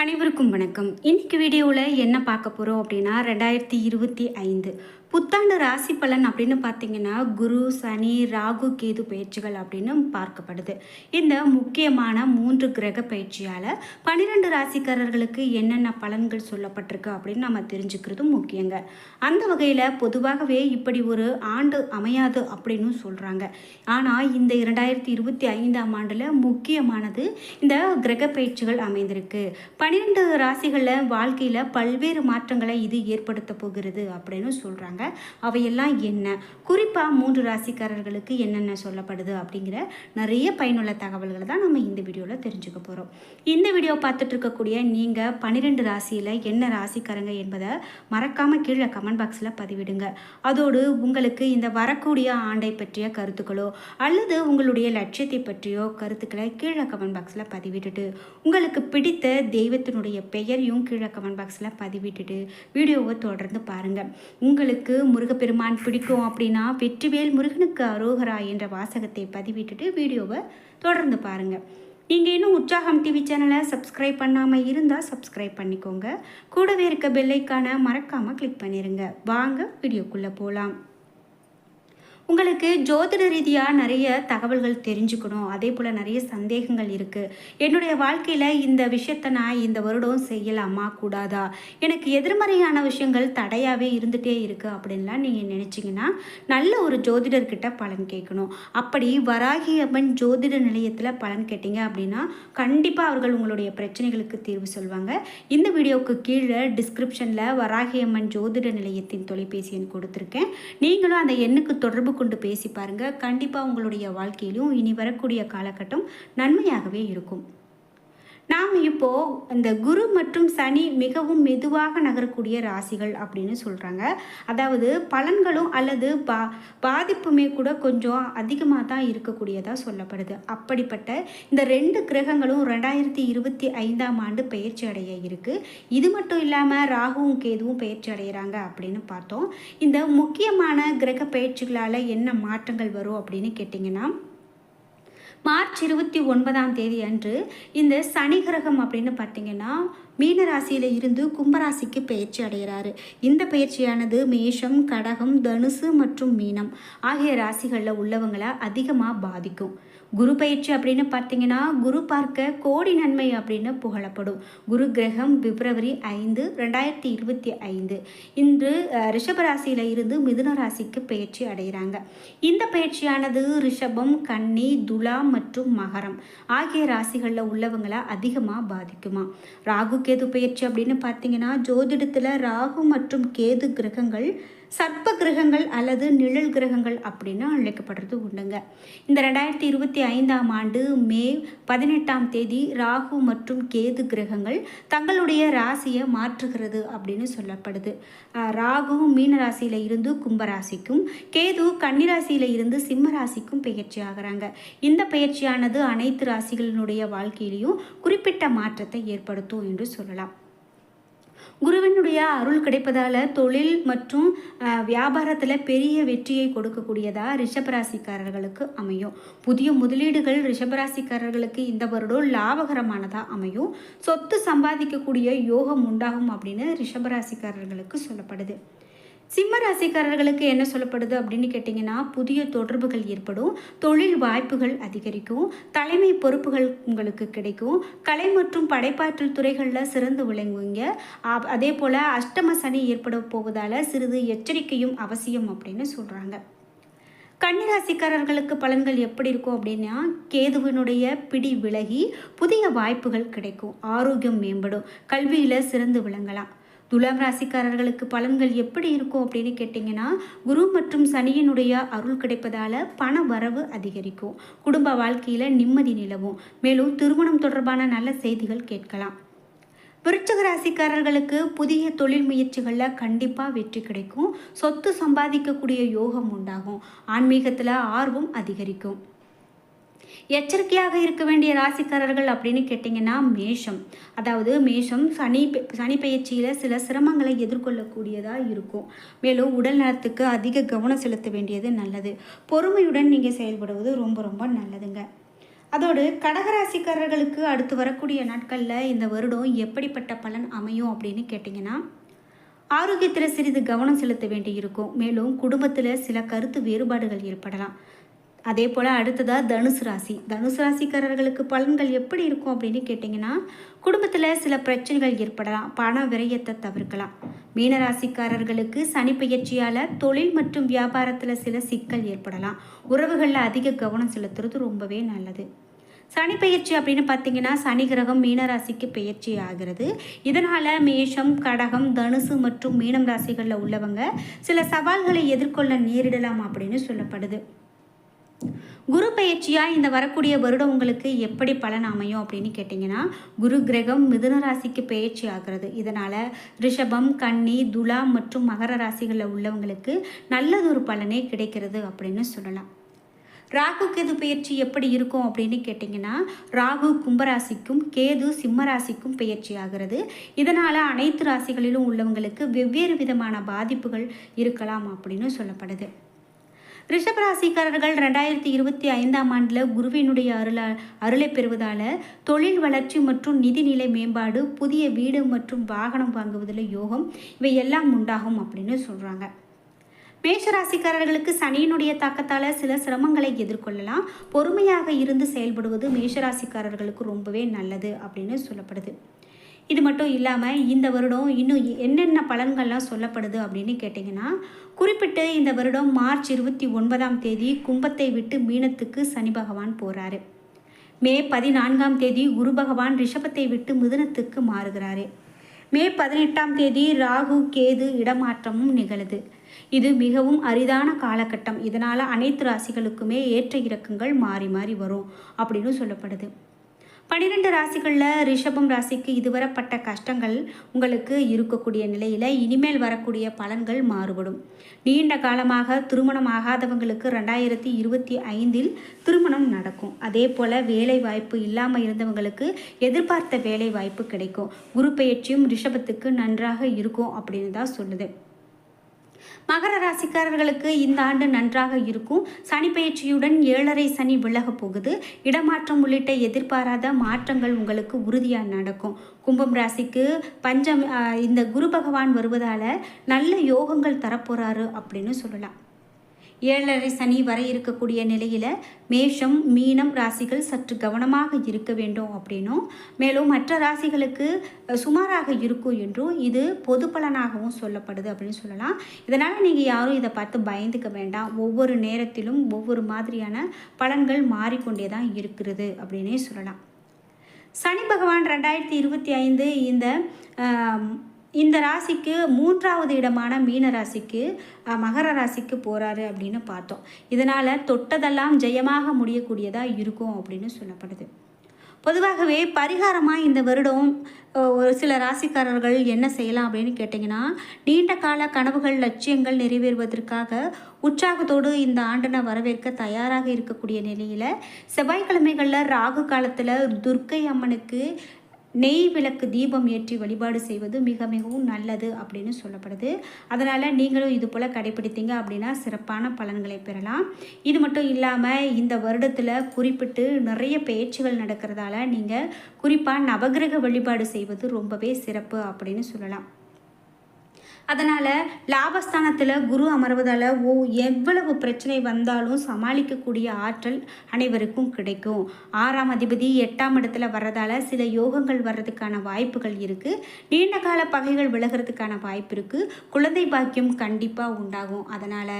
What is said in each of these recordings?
அனைவருக்கும் வணக்கம். இன்னைக்கு வீடியோவில் என்ன பார்க்க போகிறோம் அப்படின்னா ரெண்டாயிரத்தி இருபத்தி ஐந்து புத்தாண்டு ராசி பலன் அப்படின்னு பார்த்தீங்கன்னா குரு சனி ராகு கேது பயிற்சிகள் அப்படின்னு பார்க்கப்படுது. இந்த முக்கியமான மூன்று கிரக பயிற்சியால் பன்னிரெண்டு ராசிக்காரர்களுக்கு என்னென்ன பலன்கள் சொல்லப்பட்டிருக்கு அப்படின்னு நம்ம தெரிஞ்சுக்கிறதும் முக்கியங்க. அந்த வகையில் பொதுவாகவே இப்படி ஒரு ஆண்டு அமையாது அப்படின்னு சொல்கிறாங்க ஆனால் இந்த இரண்டாயிரத்தி இருபத்தி ஐந்தாம் ஆண்டில் முக்கியமானது இந்த கிரக பயிற்சிகள் அமைந்திருக்கு. பன்னிரெண்டு ராசிகளில் வாழ்க்கையில் பல்வேறு மாற்றங்களை இது ஏற்படுத்த போகிறது அப்படின்னு சொல்கிறாங்க அவையெல்லாம் என்ன? குறிப்பாக மூன்று ராசிக்காரர்களுக்கு என்னென்ன சொல்லப்படுது அப்படிங்கிற நிறைய பயனுள்ள தகவல்களை தான் நம்ம இந்த வீடியோவில் தெரிஞ்சுக்க போகிறோம் இந்த வீடியோ பார்த்துட்டு இருக்கக்கூடிய நீங்கள் பன்னிரெண்டு ராசியில் என்ன ராசிக்காரங்க என்பதை மறக்காமல் கீழே கமெண்ட் பாக்ஸில் பதிவிடுங்க. அதோடு உங்களுக்கு இந்த வரக்கூடிய ஆண்டை பற்றிய கருத்துக்களோ அல்லது உங்களுடைய லட்சியத்தை பற்றியோ கருத்துக்களை கீழே கமெண்ட் பாக்ஸில் பதிவிட்டுட்டு உங்களுக்கு பிடித்த தெய்வத்தினுடைய பெயரையும் கீழே கமெண்ட் பாக்ஸில் பதிவிட்டுட்டு வீடியோவை தொடர்ந்து பாருங்கள் உங்களுக்கு முருகப்பெருமான் பிடிக்கும் அப்படின்னா வெற்றிவேல் முருகனுக்கு அரோகரா என்ற வாசகத்தை பதிவிட்டுட்டு வீடியோவை தொடர்ந்து பாருங்கள் நீங்கள் இன்னும் உற்சாகம் டிவி சேனலை சப்ஸ்கிரைப் பண்ணாமல் இருந்தால் சப்ஸ்கிரைப் பண்ணிக்கோங்க. கூடவே இருக்க பெல்லைக்கான மறக்காமல் கிளிக் பண்ணிடுங்க வாங்க வீடியோக்குள்ளே போகலாம் உங்களுக்கு ஜோதிட ரீதியாக நிறைய தகவல்கள் தெரிஞ்சுக்கணும். அதே போல் நிறைய சந்தேகங்கள் இருக்குது என்னுடைய வாழ்க்கையில் இந்த விஷயத்தை நான் இந்த வருடம் செய்யலாமா கூடாதா? எனக்கு எதிர்மறையான விஷயங்கள் தடையாகவே இருந்துகிட்டே இருக்குது அப்படின்லாம் நீங்கள் நினச்சிங்கன்னா நல்ல ஒரு ஜோதிடர்கிட்ட பலன் கேட்கணும். அப்படி வராகி அம்மன் ஜோதிட நிலையத்தில் பலன் கேட்டீங்க அப்படின்னா கண்டிப்பாக அவர்கள் உங்களுடைய பிரச்சனைகளுக்கு தீர்வு சொல்வாங்க. இந்த வீடியோவுக்கு கீழே டிஸ்கிரிப்ஷனில் வராகி அம்மன் ஜோதிட நிலையத்தின் தொலைபேசி எண் கொடுத்துருக்கேன். நீங்களும் அந்த எண்ணுக்கு தொடர்பு கொண்டு பேசி பாருங்க. கண்டிப்பாக உங்களுடைய வாழ்க்கையிலும் இனி வரக்கூடிய காலகட்டம் நன்மையாகவே இருக்கும். நாம் இப்போ இந்த குரு மற்றும் சனி மிகவும் மெதுவாக நகரக்கூடிய ராசிகள் அப்படின்னு சொல்கிறாங்க அதாவது பலன்களும் அல்லது பா பாதிப்புமே கூட கொஞ்சம் அதிகமாக தான் இருக்கக்கூடியதாக சொல்லப்படுது. அப்படிப்பட்ட இந்த ரெண்டு கிரகங்களும் ரெண்டாயிரத்தி இருபத்தி ஐந்தாம் ஆண்டு பயிற்சி அடைய இருக்குது இது மட்டும் இல்லாமல் ராகுவும் கேதுவும் பயிற்சி அடைகிறாங்க அப்படின்னு பார்த்தோம். இந்த முக்கியமான கிரக பயிற்சிகளால் என்ன மாற்றங்கள் வரும் அப்படின்னு கேட்டிங்கன்னா மார்ச் இருபத்தி ஒன்பதாம் தேதி அன்று இந்த சனி கிரகம் அப்படின்னு பார்த்தீங்கன்னா மீன ராசியில் இருந்து கும்பராசிக்கு பயிற்சி அடைகிறாரு. இந்த பயிற்சியானது மேஷம் கடகம் தனுசு மற்றும் மீனம் ஆகிய ராசிகளில் உள்ளவங்களை அதிகமாக பாதிக்கும். குரு பயிற்சி அப்படின்னு பார்த்தீங்கன்னா குரு பார்க்க கோடி நன்மை அப்படின்னு புகழப்படும். குரு கிரகம் பிப்ரவரி ஐந்து ரெண்டாயிரத்தி இருபத்தி ஐந்து. இன்று ரிஷபராசியில் இருந்து மிதுன ராசிக்கு பயிற்சி அடைகிறாங்க. இந்த பயிற்சியானது ரிஷபம் கன்னி துலா மற்றும் மகரம் ஆகிய ராசிகளில் உள்ளவங்களை அதிகமாக பாதிக்குமா? ராகு கேது பயிற்சி அப்படின்னு பார்த்தீங்கன்னா ஜோதிடத்தில் ராகு மற்றும் கேது கிரகங்கள் சர்ப்ப கிரகங்கள் அல்லது நிழல் கிரகங்கள் அப்படின்னு அழைக்கப்படுறது உண்டுங்க. இந்த ரெண்டாயிரத்தி இருபத்தி ஐந்தாம் ஆண்டு மே பதினெட்டாம் தேதி ராகு மற்றும் கேது கிரகங்கள் தங்களுடைய ராசியை மாற்றுகிறது அப்படின்னு சொல்லப்படுது. ராகு மீன ராசியில் இருந்து கும்பராசிக்கும் கேது கன்னிராசியில் இருந்து சிம்ம ராசிக்கும் பயிற்சி ஆகிறாங்க. இந்த பயிற்சியானது அனைத்து ராசிகளினுடைய வாழ்க்கையிலையும் குறிப்பிட்ட மாற்றத்தை ஏற்படுத்தும் என்று சொல்லலாம். குருவினுடைய அருள் கிடைப்பதால் தொழில் மற்றும் வியாபாரத்தில் பெரிய வெற்றியை கொடுக்கக்கூடியதாக ரிஷபராசிக்காரர்களுக்கு அமையும். புதிய முதலீடுகள் ரிஷபராசிக்காரர்களுக்கு இந்த வருடம் லாபகரமானதாக அமையும். சொத்து சம்பாதிக்கக்கூடிய யோகம் உண்டாகும் அப்படின்னு ரிஷபராசிக்காரர்களுக்கு சொல்லப்படுது. சிம்ம ராசிக்காரர்களுக்கு என்ன சொல்லப்படுது அப்படின்னு கேட்டிங்கன்னா புதிய தொடர்புகள் ஏற்படும் தொழில் வாய்ப்புகள் அதிகரிக்கும் தலைமை பொறுப்புகள் உங்களுக்கு கிடைக்கும் கலை மற்றும் படைப்பாற்றல் துறைகளில் சிறந்து விளங்குவீங்க. அதே போல் அஷ்டம சனி ஏற்பட போவதால் சிறிது எச்சரிக்கையும் அவசியம் அப்படின்னு சொல்கிறாங்க கன்னிராசிக்காரர்களுக்கு பலன்கள் எப்படி இருக்கும் அப்படின்னா கேதுவினுடைய பிடி விலகி புதிய வாய்ப்புகள் கிடைக்கும் ஆரோக்கியம் மேம்படும் கல்வியில் சிறந்து விளங்கலாம். துலாம் ராசிக்காரர்களுக்கு பலன்கள் எப்படி இருக்கும் அப்படின்னு கேட்டிங்கன்னா குரு மற்றும் சனியினுடைய அருள் கிடைப்பதால் பண வரவு அதிகரிக்கும். குடும்ப வாழ்க்கையில் நிம்மதி நிலவும். மேலும் திருமணம் தொடர்பான நல்ல செய்திகள் கேட்கலாம். விருச்சக ராசிக்காரர்களுக்கு புதிய தொழில் முயற்சிகளில் கண்டிப்பாக வெற்றி கிடைக்கும். சொத்து சம்பாதிக்கக்கூடிய யோகம் உண்டாகும். ஆன்மீகத்தில் ஆர்வம் அதிகரிக்கும். எச்சரிக்கையாக இருக்க வேண்டிய ராசிக்காரர்கள் அப்படின்னு கேட்டிங்கன்னா மேஷம். அதாவது மேஷம் சனி சனி பயிற்சியில் சில சிரமங்களை எதிர்கொள்ளக்கூடியதாக இருக்கும். மேலும் உடல் நலத்துக்கு அதிக கவனம் செலுத்த வேண்டியது நல்லது. பொறுமையுடன் நீங்கள் செயல்படுவது ரொம்ப ரொம்ப நல்லதுங்க. அதோடு கடகராசிக்காரர்களுக்கு அடுத்து வரக்கூடிய நாட்களில் இந்த வருடம் எப்படிப்பட்ட பலன் அமையும் அப்படின்னு கேட்டிங்கன்னா ஆரோக்கியத்தில் சிறிது கவனம் செலுத்த வேண்டியிருக்கும். மேலும் குடும்பத்தில் சில கருத்து வேறுபாடுகள் ஏற்படலாம். அதே போல் அடுத்ததாக தனுசு ராசி. தனுசு ராசிக்காரர்களுக்கு பலன்கள் எப்படி இருக்கும் அப்படின்னு கேட்டிங்கன்னா குடும்பத்தில் சில பிரச்சனைகள் ஏற்படலாம். பண விரயத்தை தவிர்க்கலாம். மீனராசிக்காரர்களுக்கு சனி பயிற்சியால் தொழில் மற்றும் வியாபாரத்தில் சில சிக்கல் ஏற்படலாம். உறவுகளில் அதிக கவனம் செலுத்துறது ரொம்பவே நல்லது. சனி பயிற்சி அப்படின்னு பார்த்தீங்கன்னா சனி கிரகம் மீனராசிக்கு பயிற்சி ஆகிறது. இதனால் மேஷம் கடகம் தனுசு மற்றும் மீனம் ராசிகளில் உள்ளவங்க சில சவால்களை எதிர்கொள்ள நேரிடலாம் அப்படின்னு சொல்லப்படுது. குரு பயிற்சியாக இந்த வரக்கூடிய வருடம் உங்களுக்கு எப்படி பலன் அமையும் அப்படின்னு கேட்டிங்கன்னா குரு கிரகம் மிதுன ராசிக்கு பயிற்சி ஆகிறது. இதனால் ரிஷபம் கன்னி துலா மற்றும் மகர ராசிகளில் உள்ளவங்களுக்கு நல்லதொரு பலனே கிடைக்கிறது அப்படின்னு சொல்லலாம். ராகு கேது பயிற்சி எப்படி இருக்கும் அப்படின்னு கேட்டிங்கன்னா ராகு கும்பராசிக்கும் கேது சிம்ம ராசிக்கும் பயிற்சி ஆகிறது. இதனால் அனைத்து ராசிகளிலும் உள்ளவங்களுக்கு வெவ்வேறு விதமான பாதிப்புகள் இருக்கலாம் அப்படின்னு சொல்லப்படுது. ரிஷபராசிக்காரர்கள் ரெண்டாயிரத்தி இருபத்தி ஐந்தாம் ஆண்டில் குருவினுடைய அருளா அருளை பெறுவதால் தொழில் வளர்ச்சி மற்றும் நிதிநிலை மேம்பாடு புதிய வீடு மற்றும் வாகனம் வாங்குவதில் யோகம் இவை எல்லாம் உண்டாகும் அப்படின்னு சொல்கிறாங்க மேஷராசிக்காரர்களுக்கு சனியினுடைய தாக்கத்தால் சில சிரமங்களை எதிர்கொள்ளலாம். பொறுமையாக இருந்து செயல்படுவது மேஷராசிக்காரர்களுக்கு ரொம்பவே நல்லது அப்படின்னு சொல்லப்படுது. இது மட்டும் இல்லாமல் இந்த வருடம் இன்னும் என்னென்ன பலன்கள்லாம் சொல்லப்படுது அப்படின்னு கேட்டிங்கன்னா குறிப்பிட்டு இந்த வருடம் மார்ச் இருபத்தி ஒன்பதாம் தேதி கும்பத்தை விட்டு மீனத்துக்கு சனி பகவான் போகிறாரு மே பதினான்காம் தேதி குரு பகவான் ரிஷபத்தை விட்டு மிதுனத்துக்கு மாறுகிறாரு. மே பதினெட்டாம் தேதி ராகு கேது இடமாற்றமும் நிகழுது. இது மிகவும் அரிதான காலகட்டம். இதனால் அனைத்து ராசிகளுக்குமே ஏற்ற இறக்கங்கள் மாறி மாறி வரும் அப்படின்னு சொல்லப்படுது. பன்னிரெண்டு ராசிகளில் ரிஷபம் ராசிக்கு இதுவரப்பட்ட கஷ்டங்கள் உங்களுக்கு இருக்கக்கூடிய நிலையில் இனிமேல் வரக்கூடிய பலன்கள் மாறுபடும். நீண்ட காலமாக திருமணம் ஆகாதவங்களுக்கு ரெண்டாயிரத்தி இருபத்தி ஐந்தில் திருமணம் நடக்கும். அதே போல் வேலை வாய்ப்பு இல்லாமல் இருந்தவங்களுக்கு எதிர்பார்த்த வேலை வாய்ப்பு கிடைக்கும். குரு பயிற்சியும் ரிஷபத்துக்கு நன்றாக இருக்கும் அப்படின்னு தான் சொல்லுது. மகர ராசிக்காரர்களுக்கு இந்த ஆண்டு நன்றாக இருக்கும். சனி பயிற்சியுடன் ஏழரை சனி விலக போகுது. இடமாற்றம் உள்ளிட்ட எதிர்பாராத மாற்றங்கள் உங்களுக்கு உறுதியாக நடக்கும். கும்பம் ராசிக்கு பஞ்சம் இந்த குரு பகவான் வருவதால் நல்ல யோகங்கள் தரப்போகிறாரு அப்படின்னு சொல்லலாம். ஏழரை சனி வரை இருக்கக்கூடிய நிலையில் மேஷம் மீனம் ராசிகள் சற்று கவனமாக இருக்க வேண்டும் அப்படின்னும். மேலும் மற்ற ராசிகளுக்கு சுமாராக இருக்கும் என்றும் இது பொது பலனாகவும் சொல்லப்படுது அப்படின்னு சொல்லலாம். இதனால் நீங்கள் யாரும் இதை பார்த்து பயந்துக்க வேண்டாம். ஒவ்வொரு நேரத்திலும் ஒவ்வொரு மாதிரியான பலன்கள் மாறிக்கொண்டே தான் இருக்கிறது அப்படின்னே சொல்லலாம். சனி பகவான் ரெண்டாயிரத்தி இருபத்தி ஐந்து இந்த இந்த ராசிக்கு மூன்றாவது இடமான மீன ராசிக்கு மகர ராசிக்கு போகிறாரு அப்படின்னு பார்த்தோம். இதனால் தொட்டதெல்லாம் ஜெயமாக முடியக்கூடியதாக இருக்கும் அப்படின்னு சொல்லப்படுது. பொதுவாகவே பரிகாரமாக இந்த வருடம் ஒரு சில ராசிக்காரர்கள் என்ன செய்யலாம் அப்படின்னு கேட்டிங்கன்னா நீண்ட கால கனவுகள் லட்சியங்கள் நிறைவேறுவதற்காக உற்சாகத்தோடு இந்த ஆண்டனை வரவேற்க தயாராக இருக்கக்கூடிய நிலையில் செவ்வாய்க்கிழமைகளில் ராகு காலத்தில் துர்க்கை அம்மனுக்கு நெய் விளக்கு தீபம் ஏற்றி வழிபாடு செய்வது மிக மிகவும் நல்லது அப்படின்னு சொல்லப்படுது. அதனால் நீங்களும் இது போல் கடைபிடித்தீங்க அப்படின்னா சிறப்பான பலன்களை பெறலாம். இது மட்டும் இல்லாமல் இந்த வருடத்தில் குறிப்பிட்டு நிறைய பயிற்சிகள் நடக்கிறதால நீங்கள் குறிப்பாக நவகிரக வழிபாடு செய்வது ரொம்பவே சிறப்பு அப்படின்னு சொல்லலாம். அதனால் லாபஸ்தானத்தில் குரு அமர்வதால் ஓ எவ்வளவு பிரச்சனை வந்தாலும் சமாளிக்கக்கூடிய ஆற்றல் அனைவருக்கும் கிடைக்கும். ஆறாம் அதிபதி எட்டாம் இடத்துல வர்றதால சில யோகங்கள் வர்றதுக்கான வாய்ப்புகள் இருக்குது நீண்ட கால பகைகள் விலகிறதுக்கான வாய்ப்பு இருக்குது குழந்தை பாக்கியம் கண்டிப்பாக உண்டாகும். அதனால்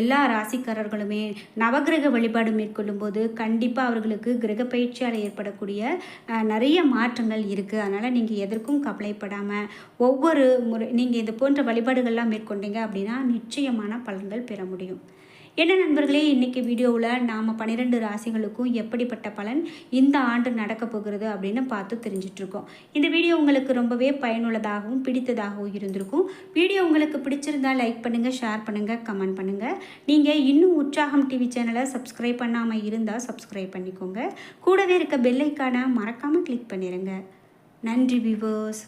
எல்லா ராசிக்காரர்களுமே நவகிரக வழிபாடு மேற்கொள்ளும் போது கண்டிப்பாக அவர்களுக்கு கிரக பயிற்சியால் ஏற்படக்கூடிய நிறைய மாற்றங்கள் இருக்குது அதனால் நீங்கள் எதற்கும் கவலைப்படாமல் ஒவ்வொரு முறை நீங்கள் இது போன்ற வழிபாடுகள்லாம் மேற்கொண்டீங்க அப்படின்னா நிச்சயமான பலன்கள் பெற முடியும். என்ன நண்பர்களே இன்றைக்கி வீடியோவில் நாம் பன்னிரெண்டு ராசிகளுக்கும் எப்படிப்பட்ட பலன் இந்த ஆண்டு நடக்க போகிறது அப்படின்னு பார்த்து தெரிஞ்சிட்ருக்கோம். இந்த வீடியோ உங்களுக்கு ரொம்பவே பயனுள்ளதாகவும் பிடித்ததாகவும் இருந்திருக்கும். வீடியோ உங்களுக்கு பிடிச்சிருந்தால் லைக் பண்ணுங்கள் ஷேர் பண்ணுங்கள் கமெண்ட் பண்ணுங்கள் நீங்கள் இன்னும் உற்சாகம் டிவி சேனலை சப்ஸ்கிரைப் பண்ணாமல் இருந்தால் சப்ஸ்கிரைப் பண்ணிக்கோங்க. கூடவே இருக்க பெல்லைக்கான மறக்காமல் கிளிக் பண்ணிடுங்க நன்றி விவர்ஸ்